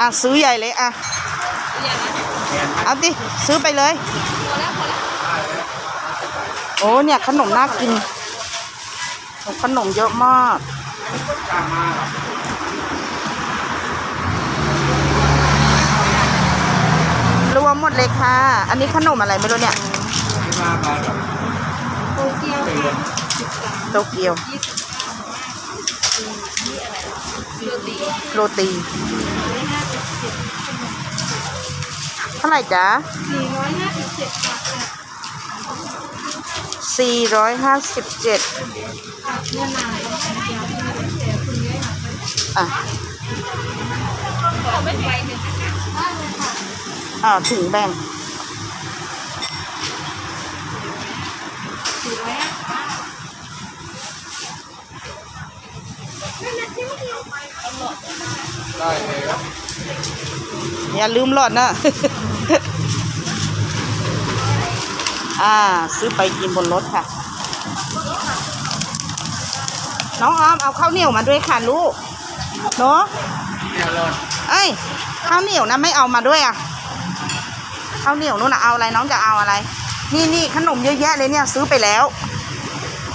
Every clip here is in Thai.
อะซื้อใหญ่เลยอะเอาดิซื้อไปเลยโอ้เนี่ยขนมน่ากินโอ้ขนมเยอะมากรวมหมดเลยค่ะ อันนี้ขนมอะไรไม่รู้เนี่ยโตเกียวค่ะโตเกียว โรตีเท่าไหร่จ๊ะสี่ร้อยห้าสิบเจ็ด457บาทค่ะค่ะเมื่อนานแล้วค่ะเดียวแต่คุณเยอะค่ะอะขอไม่ไปหนึ่งได้เลยค่ะอ่าถึงแบ่ง สี่ร้อยห้าสิบ ได้เลยครับอย่าลืมหลอดนะ อ่า ซื้อไปกินบนรถค่ะ น้องออมเอาข้าวเหนียวมาด้วยค่ะลูก เนาะเนี่ยรถเอ้ย ข้าวเหนียวนะไม่เอามาด้วยอะ ข้าวเหนียวนู่นนะเอาอะไรน้องจะเอาอะไร นี่นี่ขนมเยอะแยะเลยเนี่ยซื้อไปแล้ว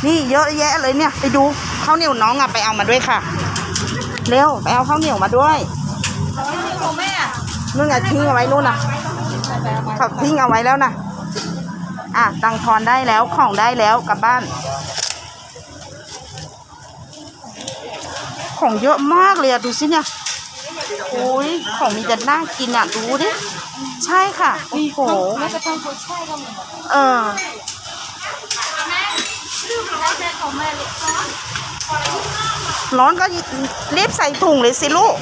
นี่เยอะแยะเลยเนี่ย ไปดูข้าวเหนียวน้องอะไปเอามาด้วยค่ะ เร็วไปเอาข้าวเหนียวมาด้วยร้อยหนึ่งของแม่อะนู่นไงทิ้งเอาไว้นู่นน่ะเขาทิ้งเอาไว้แล้วนะอะตังทอนได้แล้วของได้แล้วกลับบ้าน ของเยอะมากเลยอะดูสิเนี่ยโอ้ยของมีแต่น่ากินอะดูดิใช่ค่ะโอ้โหแม่กระทั่งเขาแช่ก็เหมือนกันเออแม่ลืมแล้วแม่ของแม่เล็กน้อย ร้อนก็รีบใส่ถุงเลยสิลูก